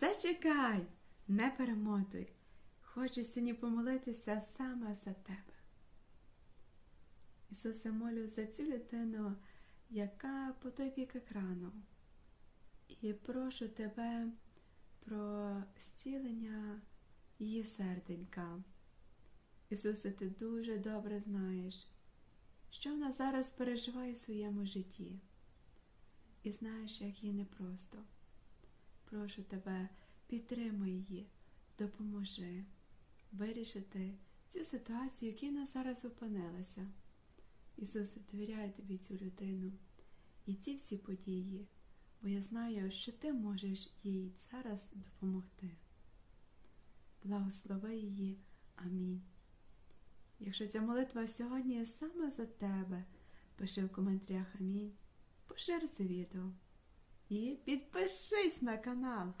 Зачекай, не перемотуй. Хочу сьогодні помолитися саме за тебе. Ісусе, молю за цю людину, яка по той бік екрану. І прошу тебе про зцілення її серденька. Ісусе, ти дуже добре знаєш, що вона зараз переживає в своєму житті. І знаєш, як їй непросто. Прошу тебе, підтримай її, допоможи вирішити цю ситуацію, в якій вона зараз опинилася. Ісусе, довіряю тобі цю людину і ці всі події, бо я знаю, що ти можеш їй зараз допомогти. Благослови її. Амінь. Якщо ця молитва сьогодні саме за тебе, пиши в коментарях амінь, пошир це відео і підпишись на канал.